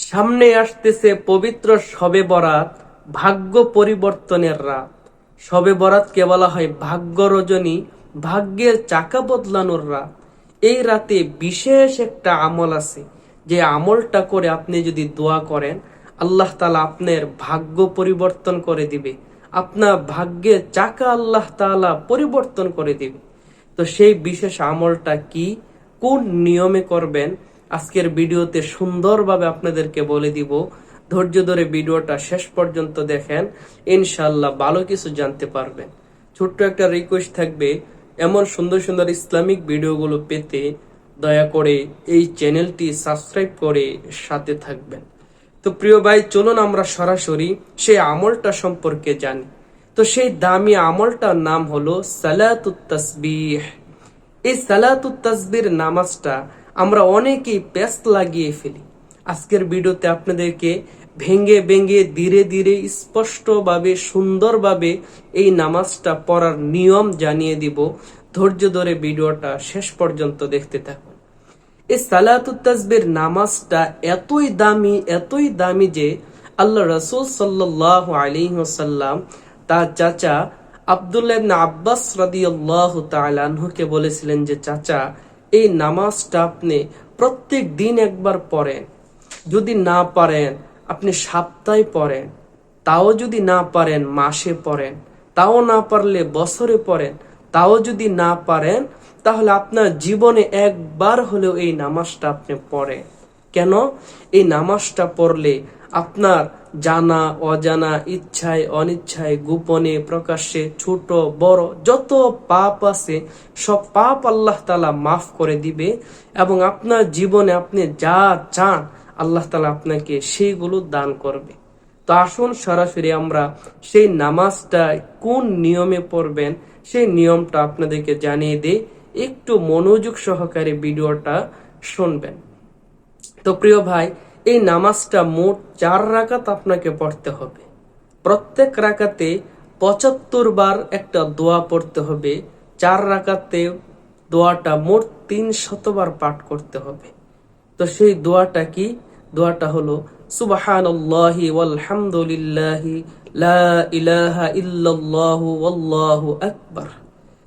সামনে আসতেছে পবিত্র শবে বরাত, ভাগ্য পরিবর্তনের রাত। শবে বরাতকে বলা হয় ভাগ্য রজনী, ভাগ্যের চাকা বদলানোর রাত। এই রাতে বিশেষ একটা আমল আছে। যে আমলটা করে আপনি যদি দোয়া করেন, আল্লাহ তালা আপনার ভাগ্য পরিবর্তন করে দিবে। আপনার ভাগ্যের চাকা আল্লাহ তাআলা পরিবর্তন করে দিবে। তো সেই বিশেষ আমলটা কি? কোন নিয়মে করবেন? আজকের ভিডিওতে সুন্দরভাবে আপনাদেরকে বলে দিব, ধৈর্য ধরে ভিডিওটা শেষ পর্যন্ত দেখেন ইনশাল্লাহ ভালো কিছু জানতে পারবেন। ছোট্ট একটা রিকোয়েস্ট থাকবে, এমন সুন্দর সুন্দর ইসলামিক ভিডিওগুলো পেতে দয়া করে এই চ্যানেলটি সাবস্ক্রাইব করে সাথে থাকবেন। তো প্রিয় ভাই, চলুন আমরা সরাসরি সেই আমলটা সম্পর্কে জানি। তো সেই দামি আমলটার নাম হলো তাসবিহ। এই তাসবির নামাজটা আমরা অনেকেই ব্যস্ত লাগিয়ে ফেলি। আজকের ভিডিওতে আপনাদেরকে ভেঙ্গে ভেঙ্গে ধীরে ধীরে স্পষ্টভাবে, সুন্দরভাবে এই নামাজটা পড়ার নিয়ম জানিয়ে দিব। ধৈর্য ধরে ভিডিওটা শেষ পর্যন্ত দেখতে থাকুন। এই সালাতুত নামাজটা এতই দামি এতই দামি যে আল্লাহ রসুল সাল্লাহ আলিহাসাল্লাম তার চাচা আবদুল্লাহ আব্বাস রাদিয়াল্লাহু তাআলা আনহুকে বলেছিলেন যে, চাচা এই নামাজটা আপনি প্রত্যেক দিন একবার পড়েন। যদি না পারেন আপনি সপ্তাহে পড়েন। তাও যদি না পারেন মাসে পড়েন। তাও না পারলে বছরে পড়েন। তাও যদি না পারেন তাহলে আপনার জীবনে একবার হলেও এই নামাজটা আপনি পড়েন। কেন? এই নামাজটা পড়লে আপনার জানা, অজানা, ইচ্ছায়, অনিচ্ছায়, গোপনে, প্রকাশ্যে, ছোট, বড়, যত পাপ আছে, সব পাপ আল্লাহ তালা মাফ করে দিবে এবং আপনার জীবনে আপনি যা চান, আল্লাহ তালা আপনাকে সেইগুলো দান করবে। তো আসুন সরাসরি আমরা সেই নামাজটা কোন নিয়মে পড়বেন, সেই নিয়মটা আপনাদেরকে জানিয়ে দিই। একটু মনোযোগ সহকারে ভিডিওটা শুনবেন। তো প্রিয় ভাই এই নামাজটা মোট চার রাকাত আপনাকে পড়তে হবে। প্রত্যেক রাকাতে পঁচাত্তর বার একটা দোয়া পড়তে হবে। চার রাকাতে দোয়াটা মোট তিন শতবার পাঠ করতে হবে। তো সেই দোয়াটা কি? দোয়াটা হলো ওয়ালহামদুলিল্লাহি লা ইলাহা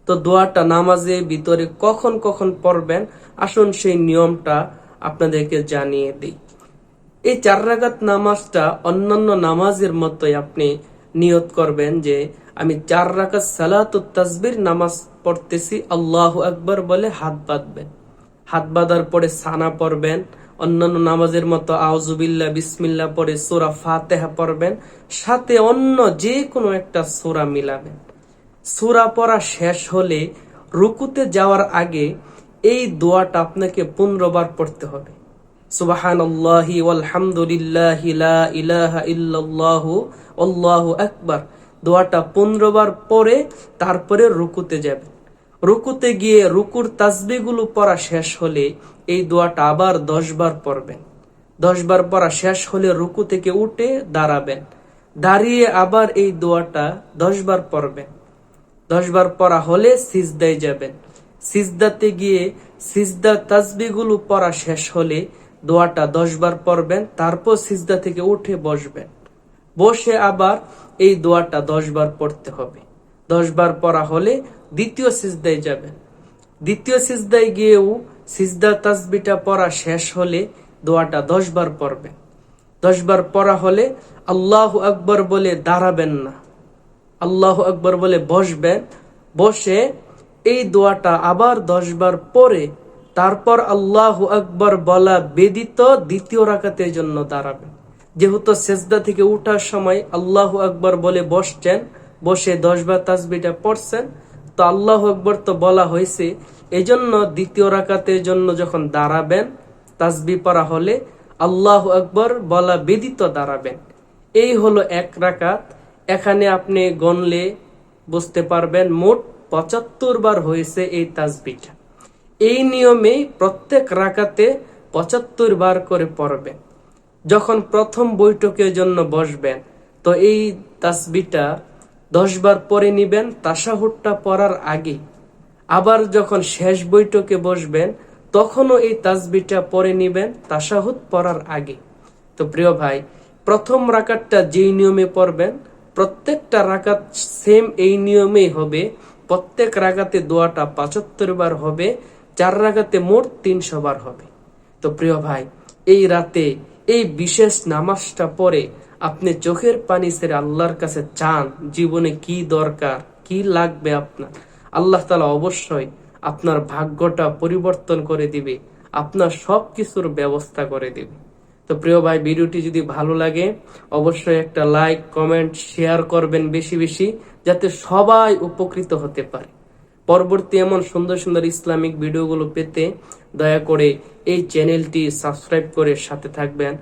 তো দোয়াটা নামাজে ভিতরে কখন কখন পড়বেন? আসুন সেই নিয়মটা আপনাদেরকে জানিয়ে দিই। এই চার রাগাত নামাজটা অন্যান্য নামাজের মতোই আপনি নিয়ত করবেন যে, আমি চার রাকাত সালাত তাসবির নামাজ পড়তেছি, আল্লাহ আকবর বলে হাত বাঁধবেন। হাত বাঁধার পরে সানা পড়বেন, অন্যান্য নামাজের মতো আউজুবিল্লা বিসমিল্লা পরে সোরা ফাতেহা পড়বেন, সাথে অন্য যে কোনো একটা সোরা মিলাবেন। সোরা পড়া শেষ হলে রুকুতে যাওয়ার আগে এই দোয়াটা আপনাকে পনেরোবার পড়তে হবে। সুবাহান আল্লাহি লা ইলাহা ইল্লাল্লাহু আল্লাহু আকবার। দোয়াটা পনেরোবার পরে তারপরে রুকুতে যাবেন রুকুতে গিয়ে রুকুর তাসবিগুলো পড়া শেষ হলে এই দোয়াটা আবার দশ বার পড়বেন। দশ বার পড়া শেষ হলে রুকু থেকে উঠে দাঁড়াবেন। দাঁড়িয়ে আবার এই দোয়াটা দশ বার পড়বেন। দশ বার পড়া হলে সিজদায় যাবেন। সিজদাতে গিয়ে সিজদা তাসবিগুলো পড়া শেষ হলে দোয়াটা দশ বার পড়বেন, তারপর সিজদা থেকে উঠে বসবেন। বসে আবার এই দোয়াটা দশ বার পড়তে হবে। দশ বার পড়া হলে দ্বিতীয় সিজদায় যাবেন। দ্বিতীয় সিজদায় গিয়েও সিজদা তাসবিটা পড়া শেষ হলে দোয়াটা দশ বার পড়বেন। দশ বার পড়া হলে আল্লাহ আকবর বলে দাঁড়াবেন না। আল্লাহ আকবর বলে বসবেন। বসে এই দোয়াটা আবার দশ বার পরে তারপর আল্লাহ আকবর বলা বেদিত দ্বিতীয় রাকাতের জন্য দাঁড়াবেন। যেহেতু সেজদা থেকে উঠার সময় আল্লাহ আকবর বলে বসছেন, বসে দশ বার তাসবিটা পড়ছেন, তো আল্লাহ আকবর তো বলা হয়েছে। এজন্য দ্বিতীয় রাকাতের জন্য যখন দাঁড়াবেন তাসবি পড়া হলে আল্লাহ আকবর বলা বেদিত দাঁড়াবেন। এই হলো এক রাকাত। এখানে আপনি গণলে বুঝতে পারবেন মোট পঁচাত্তর বার হয়েছে এই তাসবিটা এই নিয়মেই প্রত্যেক রাকাতে পঁচাত্তর বার করে পড়বেন যখন প্রথম বৈঠকের জন্য বসবেন, তো এই তাসবিটা দশ বার পরে নিবেন তাসাহুটটা পড়ার আগে আবার যখন শেষ বৈঠকে বসবেন, তখনও এই তাসবিটা পরে নিবেন তাসাহুদ পড়ার আগে তো প্রিয় ভাই, প্রথম রাকাতটা যেই নিয়মে পড়বেন, প্রত্যেকটা রাকাত সেম এই নিয়মেই হবে। প্রত্যেক রাগাতে দোয়াটা পঁচাত্তর বার হবে। চার রাগাতে মোট তিনশো বার হবে। তো প্রিয় ভাই, এই রাতে এই বিশেষ নামাজটা পড়ে আপনি চোখের পানি ছেড়ে আল্লাহর কাছে চান, জীবনে কি দরকার, কি লাগবে আপনার? আল্লাহ তালা অবশ্যই আপনার ভাগ্যটা পরিবর্তন করে দিবে, আপনার সব কিছুর ব্যবস্থা করে দিবে। তো প্রিয় ভাই, ভিডিওটি যদি ভালো লাগে, অবশ্যই একটা লাইক, কমেন্ট, শেয়ার করবেন বেশি বেশি, যাতে সবাই উপকৃত হতে পারে। পরবর্তী এমন সুন্দর সুন্দর ইসলামিক ভিডিওগুলো পেতে দয়া করে এই চ্যানেলটি সাবস্ক্রাইব করে সাথে থাকবেন।